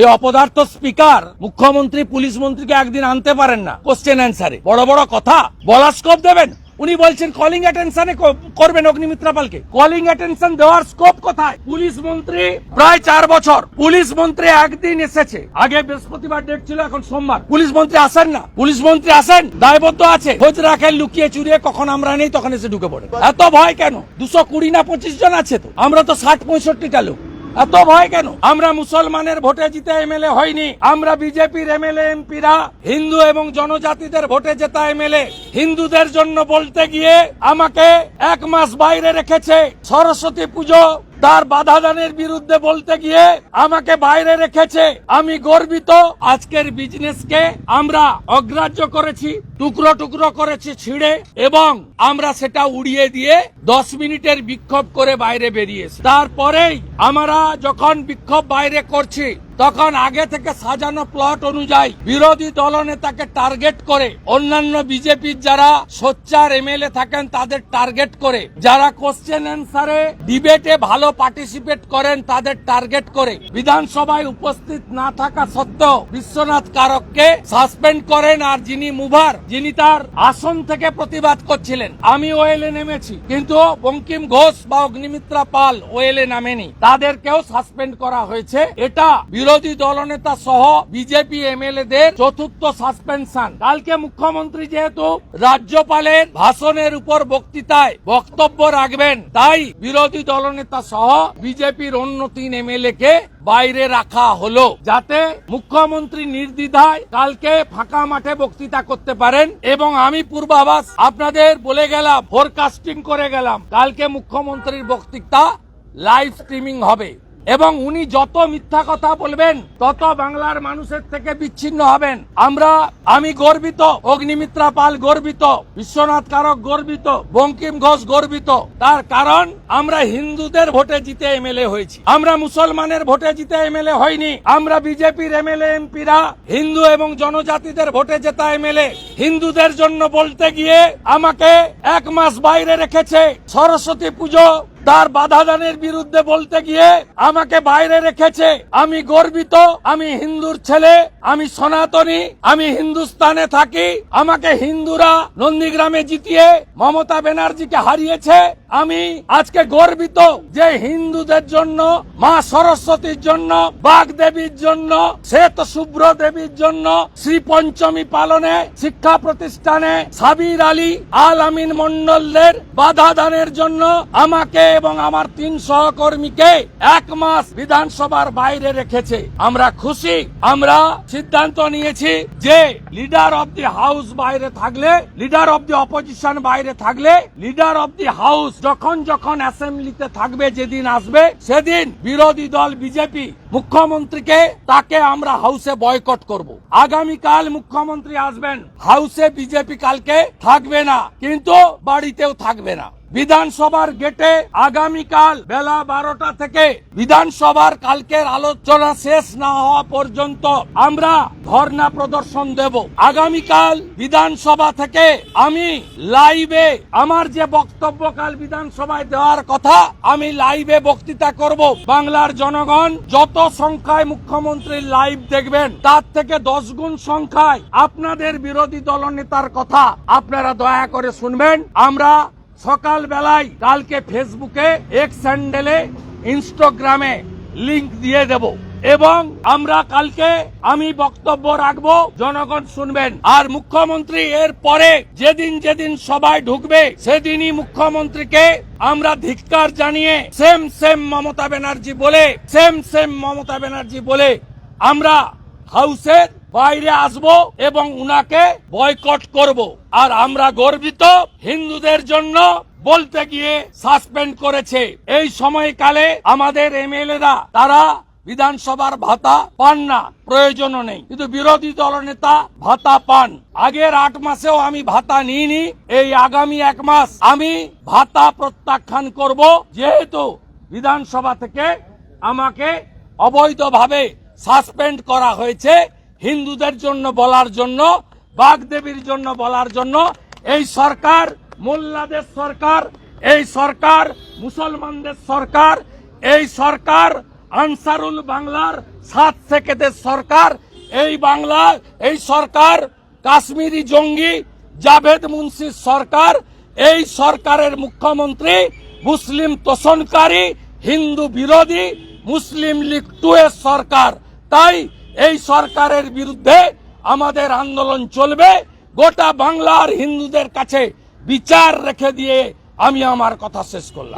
এই অপদার্থ স্পিকার মুখ্যমন্ত্রী, পুলিশ মন্ত্রীকে একদিন আনতে পারেন না। কোশ্চেন অ্যান্সারে বড় বড় কথা। বলার স্কোপ দেবেন? উনি বলছেন কলিং অ্যাটেনশনে করবেন অগ্নিমিত্রা পালকে। কলিং অ্যাটেনশন দেওয়ার স্কোপ কোথায়? পুলিশ মন্ত্রী, প্রায় চার বছর। পুলিশ মন্ত্রী একদিন এসেছে। আগে বৃহস্পতিবার ডেট ছিল, এখন সোমবার। পুলিশ মন্ত্রী আসেন না। পুলিশ মন্ত্রী আসেন, দায়বদ্ধ আছে। খোঁজ রাখেন, লুকিয়ে চুরিয়ে কখন আমরা নেই, তখন এসে ঢুকে পড়ে এত ভয় কেন? দুশো কুড়ি না পঁচিশ জন আছে তো? আমরা তো ষাট পঁয়ষট্টিটা লোক। এত ভয় কেন? আমরা মুসলমানের ভোটে জিতে এমএলএ হয়নি। আমরা বিজেপির এমএলএ, এমপিরা, হিন্দু এবং জনজাতিদের ভোটে জেতা এমএলএ। হিন্দুদের জন্য বলতে গিয়ে আমাকে এক মাস বাইরে রেখেছে সরস্বতী পুজো তার বাধাদানের বিরুদ্ধে বলতে গিয়ে আমাকে বাইরে রেখেছে। আমি গর্বিত। আজকের বিজনেসকে আমরা অগ্রাহ্য করেছি, টুকরো টুকরো করেছি ছিঁড়ে এবং আমরা সেটা উড়িয়ে দিয়ে দশ মিনিটের বিক্ষোভ করে বাইরে বেরিয়েছি। তারপরেই আমরা যখন বিক্ষোভ বাইরে করছি তখন আগে থেকে সাজানো প্লট অনুযায়ী বিরোধী দলনেতাকে টার্গেট করে অন্যান্য বিজেপির যারা সোচ্চার এমএলএ থাকেন তাদের টার্গেট করে, যারা কোশ্চেন অ্যান্সারে ডিবেটে ভালো পার্টিসিপেট করেন তাদের টার্গেট করে। বিধানসভায় উপস্থিত না থাকা সত্ত্বেও বিশ্বনাথ কারককে সাসপেন্ড করেন আর যিনি মুভার, যিনি তার আসন থেকে প্রতিবাদ করছিলেন। আমি ওয়েলে নেমেছি, কিন্তু বঙ্কিম ঘোষ বা অগ্নিমিত্রা পাল ওয়েলে নামেনি। তাদেরকেও সাসপেন্ড করা হয়েছে। এটা বিরোধী দলনেতা সহ বিজেপি এমএলএ দের চতুর্থ সাসপেনশন কালকে মুখ্যমন্ত্রী যেহেতু রাজ্যপালের ভাষণের উপর বক্তৃতায় বক্তব্য রাখবেন, তাই বিরোধী দলনেতা সহ বিজেপির অন্য তিন এমএলএ কে বাইরে রাখা হলো, যাতে মুখ্যমন্ত্রী নির্দ্বিধায় কালকে ফাঁকা মাঠে বক্তৃতা করতে পারেন। এবং আমি পূর্বাভাস আপনাদের বলে গেলাম ফোরকাস্টিং করে গেলাম, কালকে মুখ্যমন্ত্রীর বক্তৃতা লাইভ স্ট্রিমিং হবে। এবং উনি যত মিথ্যা কথা বলবেন, তত বাংলার মানুষের থেকে বিচ্ছিন্ন হবেন। আমরা, আমি গর্বিত, অগ্নিমিত্রা পাল গর্বিত, বিশ্বনাথ কারক গর্বিত, বঙ্কিম ঘোষ গর্বিত। তার কারণ, আমরা হিন্দুদের ভোটে জিতে এমএলএ হয়েছি। আমরা মুসলমানের ভোটে জিতে এমএলএ হয়নি আমরা বিজেপির এমএলএ, এমপিরা, হিন্দু এবং জনজাতিদের ভোটে জেতা এমএলএ। হিন্দুদের জন্য বলতে গিয়ে আমাকে এক মাস বাইরে রেখেছে সরস্বতী পুজো তার বাধাদানের বিরুদ্ধে বলতে গিয়ে আমাকে বাইরে রেখেছে। আমি গর্বিত, আমি হিন্দুর ছেলে, আমি সনাতনী, আমি হিন্দুস্তানে থাকি। আমাকে হিন্দুরা নন্দীগ্রামে জিতিয়ে মমতা ব্যানার্জিকে হারিয়েছে। আমি আজকে গর্বিত যে হিন্দুদের জন্য, মা সরস্বতীর জন্য, বাঘ দেবীর জন্য, শ্বেত শুভ্র দেবীর জন্য, শ্রী পঞ্চমী পালনে, শিক্ষা প্রতিষ্ঠানে সাবির আলী আল আমিন মন্ডলদের বাধা দানের জন্য আমাকে এবং আমার তিন সহকর্মীকে এক মাস বিধানসভার বাইরে রেখেছে। আমরা খুশি, আমরা সিদ্ধান্ত নিয়েছি যে লিডার অব দি হাউস বাইরে থাকলে লিডার অব দি অপোজিশন বাইরে থাকলে লিডার অব দি হাউস যখন যখন অ্যাসেম্বলিতে থাকবে যেদিন আসবে, সেদিন বিরোধী দল বিজেপি মুখ্যমন্ত্রীকে তাকে আমরা হাউসে বয়কট করব। আগামীকাল মুখ্যমন্ত্রী আসবেন। হাউসে বিজেপি কালকে থাকবে না, কিন্তু বাড়িতেও থাকবে না। বিধানসভার গেটে আগামীকাল বেলা বারোটা থেকে বিধানসভার কালকের আলোচনা শেষ না হওয়া পর্যন্ত আমরা ধর্ণা প্রদর্শন দেব। আগামীকাল বিধানসভা থেকে আমি লাইভে আমার যে বক্তব্য কাল বিধানসভায় দেওয়ার কথা, আমি লাইভে বক্তৃতা করব। বাংলার জনগণ যত সংখ্যায় মুখ্যমন্ত্রীর লাইভ দেখবেন, তার থেকে দশ গুণ সংখ্যায় আপনাদের বিরোধী দলনেতার কথা আপনারা দয়া করে শুনবেন। আমরা সকাল বেলায় কালকে ফেসবুকে এক্স স্যান্ডেলে, ইনস্টাগ্রামে লিংক দিয়ে দেব। এবং আমরা কালকে আমি বক্তব্য রাখব, জনগণ শুনবেন। আর মুখ্যমন্ত্রী এর পরে যেদিন যেদিন সবাই ঢুকবে, সেদিনই মুখ্যমন্ত্রীকে আমরা ধিক্কার জানিয়ে সেম সেম মমতা ব্যানার্জি বলে সেম সেম মমতা ব্যানার্জি বলে আমরা হাউসের বাইরে আসব এবং উনাকে বয়কট করব। আর আমরা গর্বিত হিন্দুদের জন্য বলতে গিয়ে সাসপেন্ড করেছে। এই সময়কালে আমাদের এমএলএরা, তারা বিধানসভার ভাতা পান না, প্রয়োজনও নেই। কিন্তু বিরোধী দলনেতা ভাতা পান। আগের আট মাসেও আমি ভাতা নিইনি, এই আগামী এক মাস আমি ভাতা প্রত্যাখ্যান করব, যেহেতু বিধানসভা থেকে আমাকে অবৈধভাবে সাসপেন্ড করা হয়েছে। হিন্দুদের জন্য বলার জন্য, বাগদেবীর জন্য বলার জন্য, এই সরকার, মোল্লাদের সরকার, এই সরকার, মুসলমানদের সরকার, এই সরকার, আনসারুল বাংলার সাত সেকেদের সরকার, এই বাংলা, এই সরকার, কাশ্মীরি জঙ্গি, জাভেদ মুন্সির সরকার, এই সরকারের মুখ্যমন্ত্রী, মুসলিম তোষণকারী, হিন্দু বিরোধী, মুসলিম লীগ টু এর সরকার। তাই এই সরকারের বিরুদ্ধে আমাদের আন্দোলন চলবে। গোটা বাংলার হিন্দুদের কাছে বিচার রেখে দিয়ে আমি আমার কথা শেষ করলাম।